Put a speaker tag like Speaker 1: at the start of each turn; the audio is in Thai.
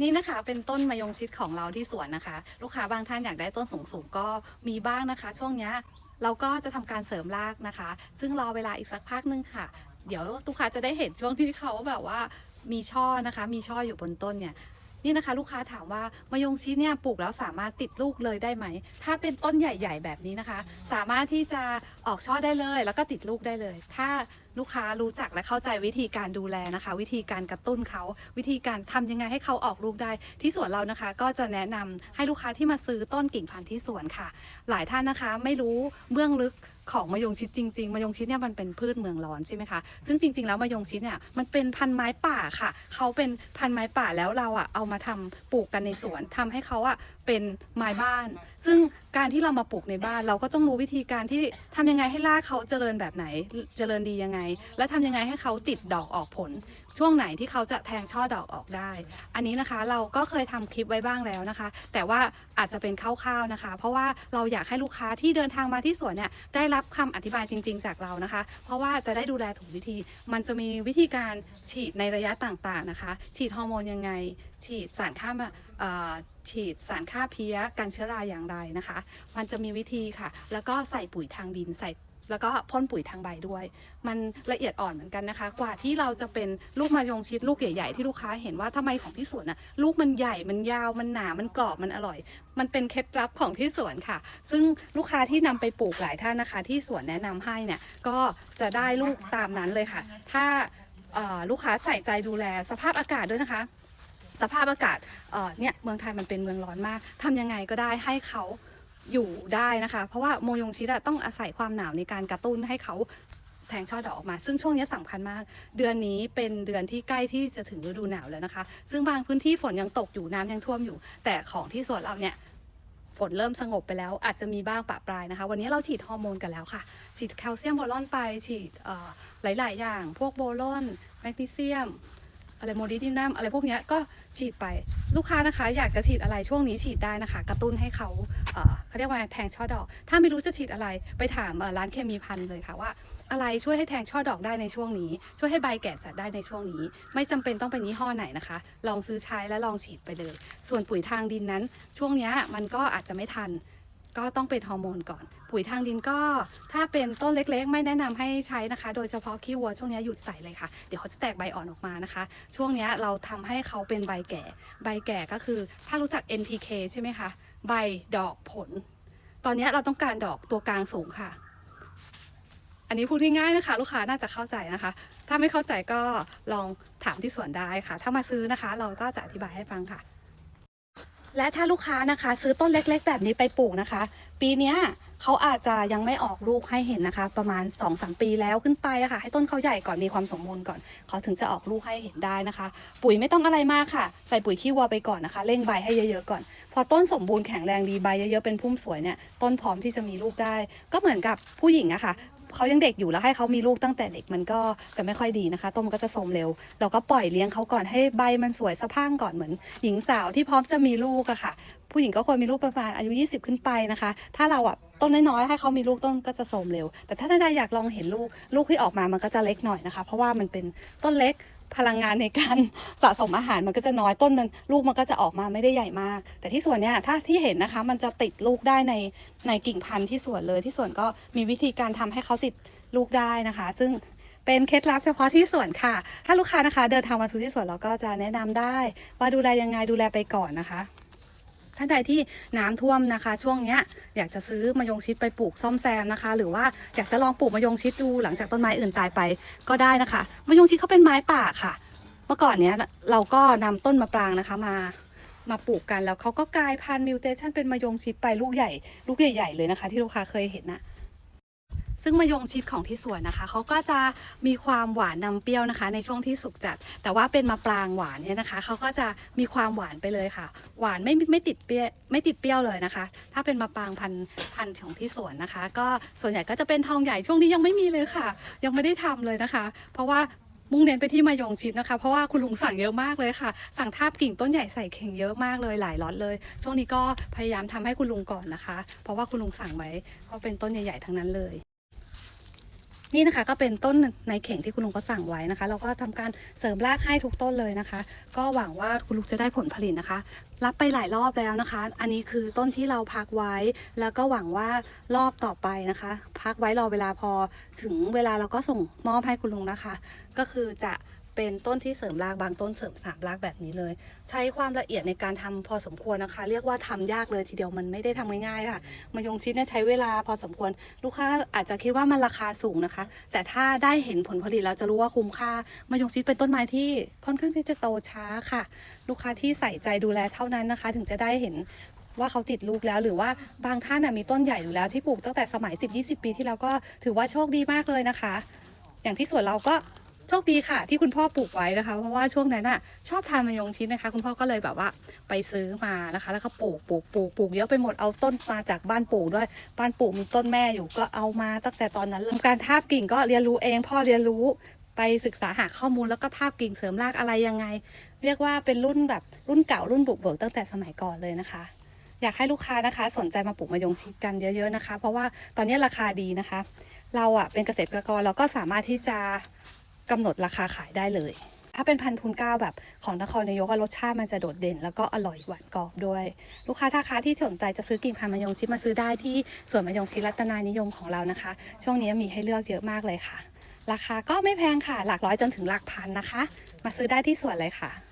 Speaker 1: นี่นะคะเป็นต้นมะยงชิดของเราที่สวนนะคะ ลูกค้าบางท่านอยากได้ต้นสูงสูงก็มีบ้างนะคะ ช่วงนี้เราก็จะทำการเสริมรากนะคะ ซึ่งรอเวลาอีกสักพักนึงค่ะ เดี๋ยวลูกค้าจะได้เห็นช่วงที่เขาแบบว่ามีช่อนะคะ มีช่ออยู่บนต้นเนี่ย นี่นะคะ ลูกค้าถามว่ามะยงชิดเนี่ยปลูกแล้วสามารถติดลูกเลยได้ไหม ถ้าเป็นต้นใหญ่ ๆ แบบนี้นะคะ สามารถที่จะออกช่อได้เลย แล้วก็ติดลูกได้เลย ถ้าลูกค้ารู้จักและเข้าใจวิธีการดูแลนะคะ วิธีการกระตุ้นเขา วิธีการทำยังไงให้เขาออกลูกได้ ที่สวนเรานะคะ ก็จะแนะนำให้ลูกค้าที่มาซื้อต้นกิ่งพันธุ์ที่สวนค่ะ หลายท่านนะคะ ไม่รู้เบื้องลึก ของมะยงชิดจริงๆมะยงชิดเนี่ยมันเป็นพืชเมืองร้อนใช่ไหมคะซึ่งจริง ๆ แล้วมะยงชิดเนี่ยมันเป็นพันไม้ป่าค่ะ เขาเป็นพันไม้ป่าแล้วเราอะเอามาทำปลูกกันในสวนทำให้เขาอะเป็นไม้บ้าน ซึ่งการที่เรามาปลูกในบ้าน เราก็ต้องรู้วิธีการที่ทำยังไงให้รากเขาเจริญแบบไหน เจริญดียังไง และทำยังไงให้เขาติดดอกออกผล ช่วงไหนที่เขาจะแทงช่อดอกออกได้ อันนี้นะคะเราก็เคยทำคลิปไว้บ้างแล้วนะคะ แต่ว่าอาจจะเป็นคร่าวๆนะคะ เพราะว่าเราอยากให้ลูกค้าที่เดินทางมาที่สวนเนี่ยได้รับคำอธิบายจริง ๆ จากเรานะคะ เพราะว่าจะได้ดูแลถูกวิธี มันจะมีวิธีการฉีดในระยะต่างๆนะคะ ฉีดฮอร์โมนยังไง ฉีดสารฆ่ามอ่ฉีดสารฆ่าเพี้ยกันเชื้อราอย่างไรนะคะ มันจะมีวิธีค่ะ แล้วก็ใส่ปุ๋ยทางดินใส่แล้วก็พ่นปุ๋ยทางใบด้วย มันละเอียดอ่อนเหมือนกันนะคะ กว่าที่เราจะเป็นลูกมะยงชิดลูกใหญ่ๆที่ลูกค้าเห็นว่าทำไมของที่สวนน่ะลูกมันใหญ่มันยาวมันหนามันกรอบมันอร่อย มันเป็นเคล็ดลับของที่สวนค่ะ ซึ่งลูกค้าที่นำไปปลูกหลายท่านนะคะ ที่สวนแนะนำให้เนี่ยก็จะได้ลูกตามนั้นเลยค่ะ ถ้าลูกค้าใส่ใจดูแลสภาพอากาศด้วยนะคะ สภาพอากาศเนี่ยเมืองไทยมันเป็นเมืองร้อนมากทำยังไงก็ได้ให้เขาอยู่ได้นะคะ เพราะว่าโมยงชิดต้องอาศัยความหนาวในการกระตุ้นให้เขาแทงช่อดอกออกมา ซึ่งช่วงนี้สำคัญมาก เดือนนี้เป็นเดือนที่ใกล้ที่จะถึงฤดูหนาวแล้วนะคะ ซึ่งบางพื้นที่ฝนยังตกอยู่น้ำยังท่วมอยู่ แต่ของที่สวนเราเนี่ยฝนเริ่มสงบไปแล้วอาจจะมีบ้างปะปลายนะคะ วันนี้เราฉีดฮอร์โมนกันแล้วค่ะ ฉีดแคลเซียมโบรอนไปฉีดหลาย ๆ อย่าง พวกโบรอนแมกนีเซียม อะไรโมดิดินัมอะไรพวกนี้ก็ฉีดไปลูกค้านะคะ อยากจะฉีดอะไรช่วงนี้ฉีดได้นะคะ กระตุ้นให้เขาเขาเรียกว่าแทงช่อดอก ถ้าไม่รู้จะฉีดอะไรไปถามร้านเคมีพันเลยค่ะว่าอะไรช่วยให้แทงช่อดอกได้ในช่วงนี้ ช่วยให้ใบแก่จัดได้ในช่วงนี้ ไม่จำเป็นต้องเป็นยี่ห้อไหนนะคะ ลองซื้อใช้และลองฉีดไปเลย ส่วนปุ๋ยทางดินนั้น ช่วงนี้มันก็อาจจะไม่ทัน ก็ต้องเป็นฮอร์โมนก่อน ปุ๋ยทางดินก็ ถ้าเป็นต้นเล็กๆ ไม่แนะนำให้ใช้นะคะ โดยเฉพาะขี้วัวช่วงนี้หยุดใส่เลยค่ะ เดี๋ยวเขาจะแตกใบอ่อนออกมานะคะ ช่วงนี้เราทำให้เขาเป็นใบแก่ ใบแก่ก็คือ ถ้ารู้จัก NPK ใช่ไหมคะ ใบดอกผล ตอนนี้เราต้องการดอกตัวกลางสูงค่ะ อันนี้พูดง่ายๆนะคะ ลูกค้าน่าจะเข้าใจนะคะ ถ้าไม่เข้าใจก็ลองถามที่สวนได้ค่ะ ถ้ามาซื้อนะคะ เราก็จะอธิบายให้ฟังค่ะ และถ้าลูกค้านะคะ ซื้อต้นเล็กๆ แบบนี้ไปปลูกนะคะ ปีนี้เขาอาจจะยังไม่ออกลูกให้เห็นนะคะ ประมาณ2อสปีแล้วขึ้นไปอะค่ะ ให้ต้นเขาใหญ่ก่อนมีความสมบูรณ์ก่อนเขาถึงจะออกลูกให้เห็นได้นะคะ ปุ๋ยไม่ต้องอะไรมากค่ะ ใส่ปุ๋ยขี้วัวไปก่อนนะคะเร่งใบให้เยอะๆก่อน พอต้นสมบูรณ์แข็งแรงดีใบเยอะๆเป็นพุ่มสวยเนี่ยต้นพร้อมที่จะมีลูกได้ ก็เหมือนกับผู้หญิงอะค่ะ เขายังเด็กอยู่แล้วให้เขามีลูกตั้งแต่เด็กมันก็จะไม่ค่อยดีนะคะ ต้นมันก็จะสมเร็ว เราก็ปล่อยเลี้ยงเขาก่อนให้ใบมันสวยสะพั่งก่อนเหมือน หญิงสาวที่พร้อมจะมีลูกอะค่ะ ผู้หญิงก็ควรมีลูกประมาณอายุ 20 ขึ้นไปนะคะ ถ้าเราอะต้นน้อยๆให้เขามีลูกต้นก็จะโทรมเร็ว แต่ถ้าท่านใดอยากลองเห็นลูก ลูกที่ออกมามันก็จะเล็กหน่อยนะคะ เพราะว่ามันเป็นต้นเล็ก พลังงานในการสะสมอาหารมันก็จะน้อยต้นมันลูกมันก็จะออกมาไม่ได้ใหญ่มาก แต่ที่สวนเนี้ยถ้าที่เห็นนะคะ มันจะติดลูกได้ในในกิ่งพันธุ์ที่สวนเลยที่สวนก็มีวิธีการทำให้เขาติดลูกได้นะคะ ซึ่งเป็นเคล็ดลับเฉพาะที่สวนค่ะ ถ้าลูกค้านะคะ เดินทางมาซื้อที่สวนเราก็จะแนะนำได้ ว่าดูแลยังไงดูแลไปก่อนนะคะ ท่านใดที่น้ำท่วมนะคะ ช่วงเนี้ยอยากจะซื้อมะยงชิดไปปลูกซ่อมแซมนะคะ หรือว่าอยากจะลองปลูกมะยงชิดดูหลังจากต้นไม้อื่นตายไปก็ได้นะคะมะยงชิดเขาเป็นไม้ป่าค่ะ เมื่อก่อนเนี้ยเราก็นำต้นมะปรางนะคะมามาปลูกกันแล้วเขาก็กลายพันธุ์มิวเทชันเป็นมะยงชิดไปลูกใหญ่ ลูกใหญ่ๆเลยนะคะ ที่ลูกค้าเคยเห็นนะ ซึ่งมะยงชิดของที่สวนนะคะเขาก็จะมีความหวานนำเปรี้ยวนะคะ ในช่วงที่สุกจัด แต่ว่าเป็นมะปรางหวานเนี่ยนะคะเขาก็จะมีความหวานไปเลยค่ะ หวานไม่ไม่ติดเปรี้ยวไม่ติดเปรี้ยวเลยนะคะ ถ้าเป็นมะปรางพันพันของที่สวนนะคะ ก็ส่วนใหญ่ก็จะเป็นทองใหญ่ช่วงนี้ยังไม่มีเลยค่ะ ยังไม่ได้ทำเลยนะคะ เพราะว่ามุ่งเน้นไปที่มะยงชิดนะคะ เพราะว่าคุณลุงสั่งเยอะมากเลยค่ะ สั่งทาบกิ่งต้นใหญ่ใส่เข่งเยอะมากเลยหลายล็อตเลย ช่วงนี้ก็พยายามทำให้คุณลุงก่อนนะคะ เพราะว่าคุณลุงสั่งไว้ก็เป็นต้นใหญ่ๆทั้งนั้นเลย นี่นะคะก็เป็นต้นในเข่งที่คุณลุงก็สั่งไว้นะคะ เราก็ทำการเสริมรากให้ทุกต้นเลยนะคะ ก็หวังว่าคุณลุงจะได้ผลผลิตนะคะ รับไปหลายรอบแล้วนะคะ อันนี้คือต้นที่เราพักไว้ แล้วก็หวังว่ารอบต่อไปนะคะ พักไว้รอเวลาพอถึงเวลาเราก็ส่งมอบให้คุณลุงนะคะ ก็คือจะ เป็นต้นที่เสริมรากบางต้นเสริมสามรากแบบนี้เลย ใช้ความละเอียดในการทำพอสมควรนะคะ เรียกว่าทำยากเลยทีเดียวมันไม่ได้ทำง่ายๆค่ะมายงชิดเนี่ยใช้เวลาพอสมควร ลูกค้าอาจจะคิดว่ามันราคาสูงนะคะ แต่ถ้าได้เห็นผลผลิตแล้วจะรู้ว่าคุ้มค่ามายงชิดเป็นต้นไม้ที่ค่อนข้างที่จะโตช้าค่ะ ลูกค้าที่ใส่ใจดูแลเท่านั้นนะคะ ถึงจะได้เห็นว่าเขาติดลูกแล้วหรือว่าบางท่านมีต้นใหญ่อยู่แล้วที่ปลูกตั้งแต่สมัย 10-20 ปีที่แล้วก็ถือว่าโชคดีมากเลยนะคะ อย่างที่สวนเราก็ โชคดีค่ะ ที่คุณพ่อปลูกไว้นะคะ เพราะว่าช่วงนั้นน่ะชอบทานมะยงชิดนะคะ คุณพ่อก็เลยแบบว่าไปซื้อมานะคะ แล้วก็ปลูกปลูกปลูกปลูกเยอะไปหมดเอาต้นมาจากบ้านปลูกด้วยบ้านปลูกมีต้นแม่อยู่ก็เอามาตั้งแต่ตอนนั้นเริ่มการทาบกิ่งก็เรียนรู้เองพ่อเรียนรู้ไปศึกษาหาข้อมูลแล้วก็ทาบกิ่งเสริมรากอะไรยังไง เรียกว่าเป็นรุ่นแบบรุ่นเก่ารุ่นบุกเบิกตั้งแต่สมัยก่อนเลยนะคะอยากให้ลูกค้านะคะ สนใจมาปลูกมะยงชิดกันเยอะ ๆนะคะ เพราะว่าตอนนี้ราคาดีนะคะ เราอะเป็นเกษตรกรเราก็สามารถที่จะ กำหนดราคาขายได้เลย ถ้าเป็นพันธุ์ทุนเก้าแบบของนครนายกรสชาติมันจะโดดเด่น แล้วก็อร่อยหวานกรอบด้วย ลูกค้าท่าค้าที่สนใจจะซื้อกิ่งพันมะยงชิดมาซื้อได้ที่สวนมะยงชิดรัตนานิยมของเรานะคะ ช่วงนี้มีให้เลือกเยอะมากเลยค่ะ ราคาก็ไม่แพงค่ะ หลักร้อยจนถึงหลักพันนะคะ มาซื้อได้ที่สวนเลยค่ะ